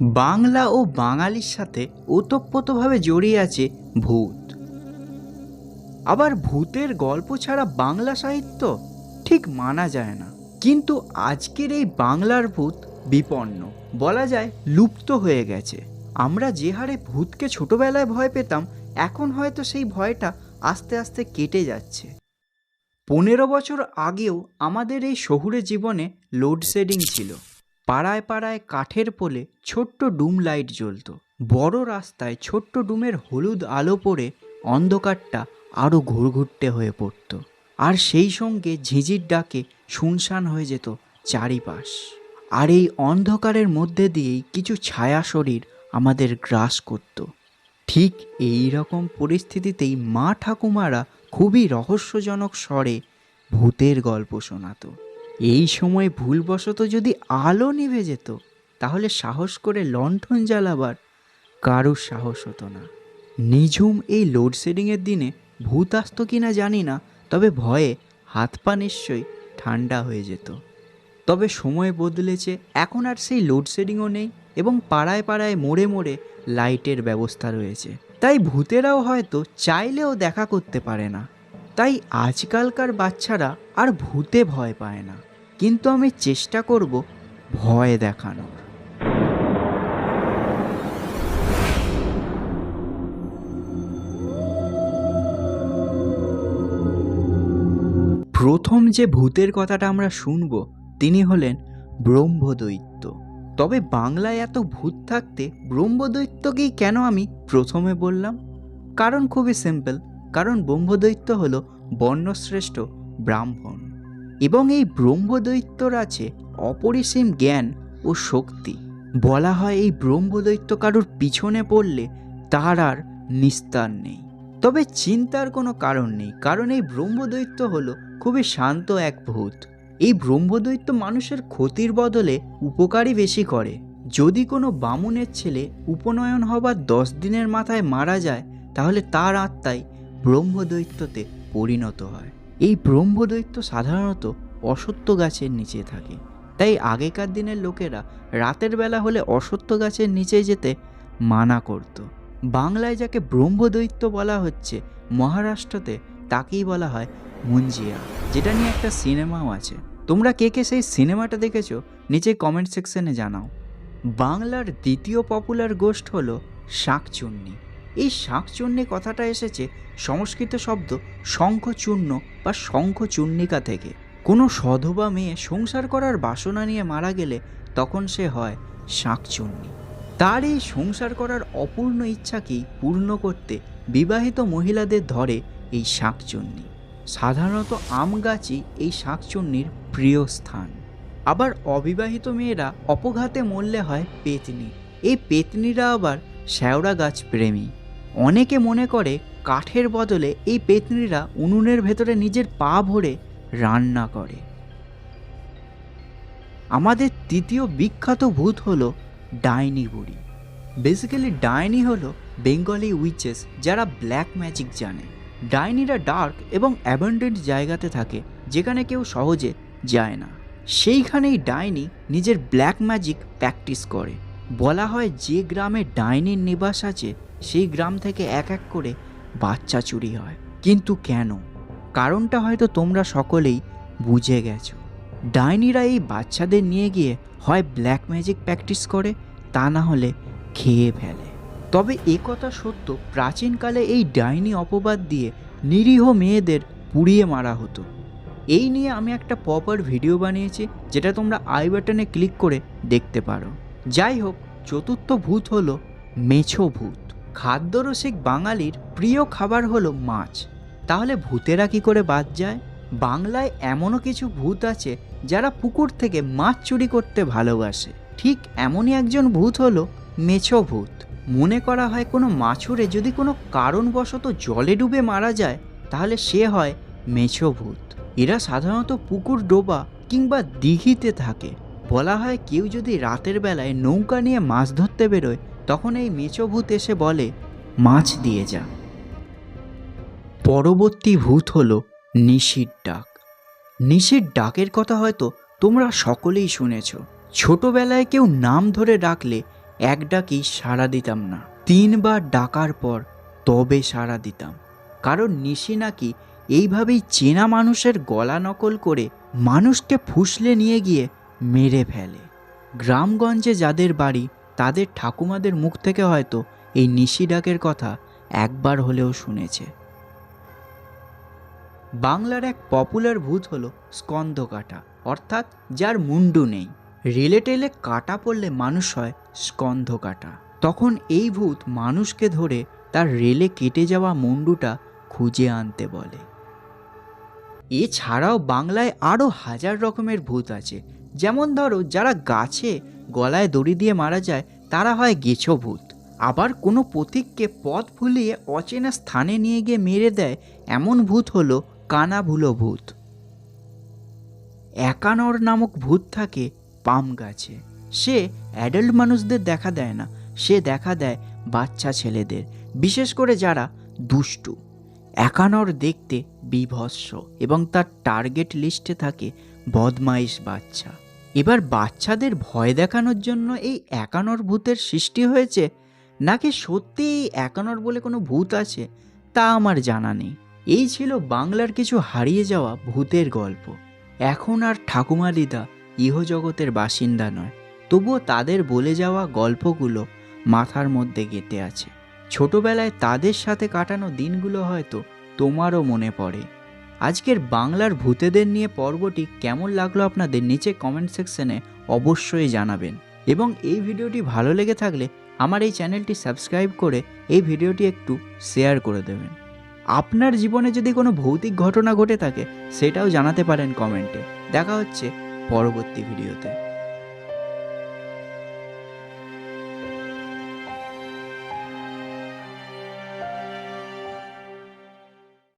বাংলা ও বাঙালির সাথে ওতপ্রোতভাবে জড়িয়ে আছে ভূত। আবার ভূতের গল্প ছাড়া বাংলা সাহিত্য ঠিক মানা যায় না। কিন্তু আজকের এই বাংলার ভূত বিপন্ন, বলা যায় লুপ্ত হয়ে গেছে। আমরা যে হারে ভূতকে ছোটবেলায় ভয় পেতাম, এখন হয়তো সেই ভয়টা আস্তে আস্তে কেটে যাচ্ছে। পনেরো বছর আগেও আমাদের এই শহুরে জীবনে লোডশেডিং ছিল। পাড়ায় পাড়ায় কাঠের পোলে ছোট্ট ডুম লাইট জ্বলতো। বড় রাস্তায় ছোট্ট ডুমের হলুদ আলো পড়ে অন্ধকারটা আরও ঘুরঘুরটে হয়ে পড়তো। আর সেই সঙ্গে ঝিঁঝির ডাকে শুনশান হয়ে যেত চারিপাশ। আর এই অন্ধকারের মধ্যে দিয়েই কিছু ছায়া শরীর আমাদের গ্রাস করত। ঠিক এই রকম পরিস্থিতিতেই মা ঠাকুমারা খুবই রহস্যজনক স্বরে ভূতের গল্প শোনাতো। এই সময় ভুলবশত যদি আলো নিভে যেত, তাহলে সাহস করে লণ্ঠন জ্বালাবার কারোর সাহস হতো না। নিঝুম এই লোডশেডিংয়ের দিনে ভূত আসতো কি না জানি না, তবে ভয়ে হাত পা নিশ্চয়ই ঠান্ডা হয়ে যেত। তবে সময় বদলেছে, এখন আর সেই লোডশেডিংও নেই এবং পাড়ায় পাড়ায় মোড়ে মোড়ে লাইটের ব্যবস্থা রয়েছে। তাই ভূতেরাও হয়তো চাইলেও দেখা করতে পারে না। তাই আজকালকার বাচ্চারা আর ভূতে ভয় পায় না। কিন্তু আমি চেষ্টা করব ভয় দেখানোর প্রথম যে ভূতের কথাটা আমরা শুনব, তিনি হলেন ব্রহ্মদৈত্য। তবে বাংলায় এত ভূত থাকতে ব্রহ্মদৈত্যকেই কেন আমি প্রথমে বললাম? কারণ খুবই সিম্পল কারণ ব্রহ্মদৈত্য হল বর্ণশ্রেষ্ঠ ব্রাহ্মণ। এবং এই ব্রহ্মদৈত্যর আছে অপরিসীম জ্ঞান ও শক্তি। বলা হয় এই ব্রহ্মদৈত্য কারোর পিছনে পড়লে তার আর নিস্তার নেই। তবে চিন্তার কোনো কারণ নেই, কারণ এই ব্রহ্মদৈত্য হলো খুবই শান্ত এক ভূত। এই ব্রহ্মদৈত্য মানুষের ক্ষতির বদলে উপকারই বেশি করে। যদি কোনো বামুনের ছেলে উপনয়ন হবার দশ দিনের মাথায় মারা যায়, তাহলে তার আত্মাই ব্রহ্মদৈত্যতে পরিণত হয়। এই ব্রহ্মদৈত্য সাধারণত অসত্য গাছের নিচে থাকে। তাই আগেকার দিনের লোকেরা রাতের বেলা হলে অসত্য গাছের নিচে যেতে মানা করত। বাংলায় যাকে ব্রহ্মদৈত্য বলা হচ্ছে, মহারাষ্ট্রতে তাকেই বলা হয় মুঞ্জিয়া, যেটা নিয়ে একটা সিনেমাও আছে। তোমরা কে কে সেই সিনেমাটা দেখেছ? নিচে কমেন্ট সেকশনে জানাও। বাংলার দ্বিতীয় পপুলার গোষ্ঠ হলো শাঁকচুন্নি। এই শাঁকচুন্নি কথাটা এসেছে সংস্কৃত শব্দ শঙ্খচূর্ণ বা শঙ্খচূর্ণিকা থেকে। কোনো সধবা মেয়ে সংসার করার বাসনা নিয়ে মারা গেলে তখন সে হয় শাঁকচুন্নি তার এই সংসার করার অপূর্ণ ইচ্ছাকেই পূর্ণ করতে বিবাহিত মহিলাদের ধরে এই শাঁকচুন্নি সাধারণত আম গাছই এই শাঁকচুন্নির প্রিয় স্থান। আবার অবিবাহিত মেয়েরা অপঘাতে মরলে হয় পেতনি। এই পেতনিরা আবার শ্যাওড়া গাছ প্রেমী। অনেকে মনে করে কাঠের বদলে এই পেতনিরা উনুনের ভেতরে নিজের পা ভরে রান্না করে। আমাদের তৃতীয় বিখ্যাত ভূত হলো ডাইনি বুড়ি। বেসিক্যালি ডাইনি হলো বেঙ্গলি উইচেস যারা ব্ল্যাক ম্যাজিক জানে। ডাইনিরা ডার্ক এবং অ্যাবান্ডেন্ট জায়গাতে থাকে, যেখানে কেউ সহজে যায় না। সেইখানেই ডাইনি নিজের ব্ল্যাক ম্যাজিক প্র্যাকটিস করে। বলা হয় যে গ্রামে ডাইনির নিবাস আছে, সেই গ্রাম থেকে এক এক করে বাচ্চা চুরি হয়। কিন্তু কেন? কারণটা হয়তো তোমরা সকলেই বুঝে গেছো। ডাইনিরা এই বাচ্চাদের নিয়ে গিয়ে হয় ব্ল্যাক ম্যাজিক প্র্যাকটিস করে, তা না হলে খেয়ে ফেলে। তবে এ কথা সত্য, প্রাচীনকালে এই ডাইনি অপবাদ দিয়ে নিরীহ মেয়েদের পুড়িয়ে মারা হতো। এই নিয়ে আমি একটা পপার ভিডিও বানিয়েছি, যেটা তোমরা আই বাটনে ক্লিক করে দেখতে পারো। যাই হোক চতুর্থ ভূত হলো মেছো ভূত। খাদ্যরসিক বাঙালির প্রিয় খাবার হলো মাছ। তাহলে ভূতেরা কি করে বাদ যায়? বাংলায় এমনও কিছু ভূত আছে যারা পুকুর থেকে মাছ চুরি করতে ভালোবাসে। ঠিক এমনই একজন ভূত হলো মেছো ভূত। মনে করা হয় কোনো মাছুরে যদি কোনো কারণবশত জলে ডুবে মারা যায়, তাহলে সে হয় মেছো ভূত। এরা সাধারণত পুকুর ডোবা কিংবা দিঘিতে থাকে। বলা হয় কেউ যদি রাতের বেলায় নৌকা নিয়ে মাছ ধরতে বেরোয়, তখন এই মেছো ভূত এসে বলে, মাছ দিয়ে যা। পরবর্তী ভূত হলো নিশির ডাক। নিশির ডাকের কথা হয়তো তোমরা সকলেই শুনেছ। ছোটবেলায় কেউ নাম ধরে ডাকলে এক ডাকি সাড়া দিতাম না। তিনবার ডাকার পর তবে সাড়া দিতাম। কারণ নিশি নাকি এইভাবেই চেনা মানুষের গলা নকল করে মানুষকে ফুসলে নিয়ে গিয়ে মেরে ফেলে। গ্রামগঞ্জে যাদের বাড়ি, তাদের ঠাকুমাদের মুখ থেকে হয়তো এই নিশি ডাকের কথা একবার হলেও শুনেছে। বাংলার এক পপুলার ভূত হলো স্কন্ধকাটা অর্থাৎ যার মুন্ডু নেই। রেলে টেলে কাটা পড়লে মানুষ হয় স্কন্ধ কাটা তখন এই ভূত মানুষকে ধরে তার রেলে কেটে যাওয়া মুন্ডুটা খুঁজে আনতে বলে। এছাড়াও বাংলায় আরও হাজার রকমের ভূত আছে। যেমন ধরো, যারা গাছে গলায় দড়ি দিয়ে মারা যায়, তারা হয় গেছো ভূত আবার কোনো পথিককে পথ ভুলিয়ে অচেনা স্থানে নিয়ে গিয়ে মেরে দেয়, এমন ভূত হলো কানা ভুলো ভূত একানর নামক ভূত থাকে পাম গাছে। সে অ্যাডাল্ট মানুষদের দেখা দেয় না। সে দেখা দেয় বাচ্চা ছেলেদের, বিশেষ করে যারা দুষ্টু। একানর দেখতে বিভৎস এবং তার টার্গেট লিস্টে থাকে বদমাইশ বাচ্চা। এবার বাচ্চাদের ভয় দেখানোর জন্য এই একানর ভূতের সৃষ্টি হয়েছে? নাকি সত্যি এই একানর বলে কোনো ভূত আছে? তা আমার জানা নেই। এই ছিল বাংলার কিছু হারিয়ে যাওয়া ভূতের গল্প। এখন আর ঠাকুমা দিদা ইহজগতের বাসিন্দা নয়, তবুও তাদের বলে যাওয়া গল্পগুলো মাথার মধ্যে গেঁথে আছে। ছোটবেলায় তাদের সাথে কাটানো দিনগুলো হয়তো তোমারও মনে পড়ে। আজকের বাংলার ভূতেদের নিয়ে পর্বটি কেমন লাগল আপনাদের নিচে কমেন্ট সেকশনে অবশ্যই জানাবেন। এবং এই ভিডিওটি ভালো লেগে থাকলে আমার এই চ্যানেলটি সাবস্ক্রাইব করে এই ভিডিওটি একটু শেয়ার করে দেবেন। আপনার জীবনে যদি কোনো ভৌতিক ঘটনা ঘটে থাকে, সেটাও জানাতে পারেন কমেন্টে দেখা হচ্ছে পরবর্তী ভিডিওতে।